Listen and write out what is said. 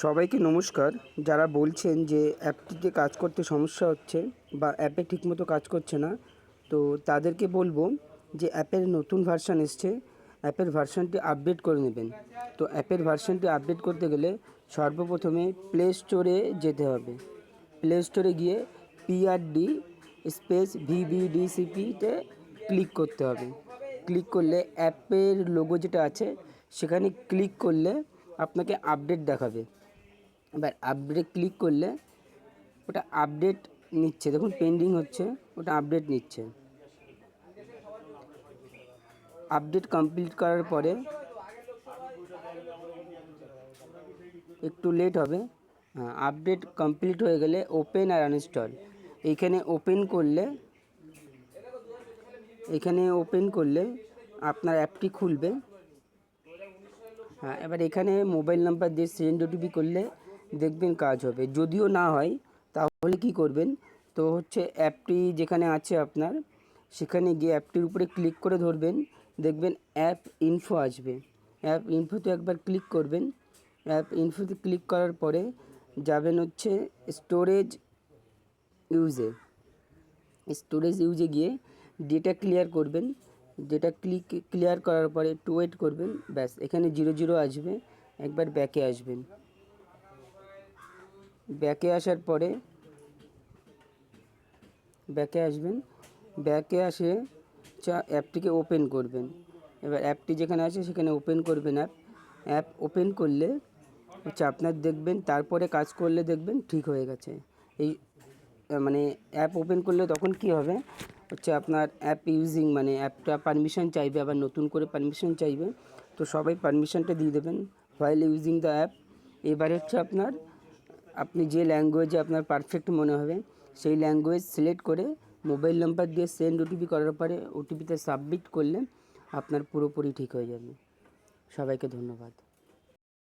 সবাইকে নমস্কার। যারা বলছেন যে অ্যাপটিতে কাজ করতে সমস্যা হচ্ছে বা অ্যাপে ঠিকমতো কাজ করছে না, তো তাদেরকে বলব যে অ্যাপের নতুন ভার্সান এসছে, অ্যাপের ভার্সানটি আপডেট করে নেবেন। তো অ্যাপের ভার্সানটি আপডেট করতে গেলে সর্বপ্রথমে প্লে স্টোরে যেতে হবে। প্লে স্টোরে গিয়ে পিআরডি স্পেস ভিবিডিসিপিতে ক্লিক করতে হবে। ক্লিক করলে অ্যাপের লোগো যেটা আছে, সেখানে ক্লিক করলে আপনাকে আপডেট দেখাবে। এবার আপডেট ক্লিক করলে ওটা আপডেট নিচ্ছে। দেখুন পেন্ডিং হচ্ছে, ওটা আপডেট নিচ্ছে। আপডেট কমপ্লিট করার পরে একটু লেট হবে। হ্যাঁ আপডেট কমপ্লিট হয়ে গেলে ওপেন আর আনইনস্টল এইখানে ওপেন করলে এখানে ওপেন করলে আপনার অ্যাপটি খুলবে। হ্যাঁ এবার এখানে মোবাইল নাম্বার দিয়ে সেন্ড ওটিপি করলে দেখবেন কাজ হবে। যদিও না হয়, তাহলে কি করবেন? তো হচ্ছে অ্যাপটি যেখানে আছে আপনার, সেখানে গিয়ে অ্যাপটির উপরে ক্লিক করে ধরবেন। দেখবেন অ্যাপ ইনফো আসবে। অ্যাপ ইনফোতে একবার ক্লিক করবেন। অ্যাপ ইনফোতে ক্লিক করার পরে যাবেন হচ্ছে স্টোরেজ ইউজে। স্টোরেজ ইউজে গিয়ে ডেটা ক্লিয়ার করবেন। ডেটা ক্লিক, ক্লিয়ার করার পরে একটু ওয়েট করবেন। ব্যাস, এখানে জিরো জিরো আসবে। একবার ব্যাকে আসবেন। ব্যাকে আসার পরে ব্যাকে আসবেন। ব্যাকে আসে চা অ্যাপটিকে ওপেন করবেন। এবার অ্যাপটি যেখানে আছে সেখানে ওপেন করবেন অ্যাপ। অ্যাপ ওপেন করলে হচ্ছে আপনার দেখবেন তারপরে কাজ করলে দেখবেন ঠিক হয়ে গেছে। এই মানে অ্যাপ ওপেন করলে তখন কি হবে? হচ্ছে আপনার অ্যাপ ইউজিং মানে অ্যাপটা পারমিশন চাইবে, আবার নতুন করে পারমিশন চাইবে। তো সবাই পারমিশনটা দিয়ে দেবেন। হোয়াইল ইউজিং দ্য অ্যাপ এবারে হচ্ছে আপনার আপনি যে ল্যাঙ্গুয়েজে আপনার পারফেক্ট মনে হবে, সেই ল্যাঙ্গুয়েজ সিলেক্ট করে মোবাইল নাম্বার দিয়ে সেন্ড ওটিপি করার পরে ওটিপিতে সাবমিট করলে আপনার পুরোপুরি ঠিক হয়ে যাবে। সবাইকে ধন্যবাদ।